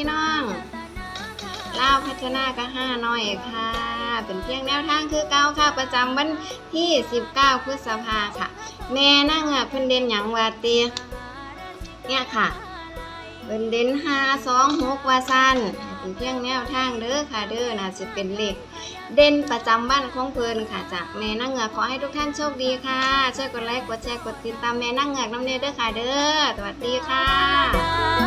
พี่น้องลาวพัฒนาก็ห้าน้อยค่ะ เป็นเพียงแนวทางคือเก้าค่ะ ประจำวันที่ 19 พฤษภาค่ะ แม่นางเงอะเพิ่นเด่นหยังว่าเตียเนี่ยค่ะเพิ่นเด่น5 2 6ว่าสันเป็นเพียงแนวทางเด้อค่ะเด้อน่าจะเป็นเลขเด่นประจำบ้านของเพิ่นค่ะ จากแม่นั่งเงือกขอให้ทุกท่านโชคดีค่ะช่วยกดไลค์กดแชร์กดติดตามแม่นั่งเงือกน้ำเนยเด้อค่ะเด้อสวัสดีค่ะ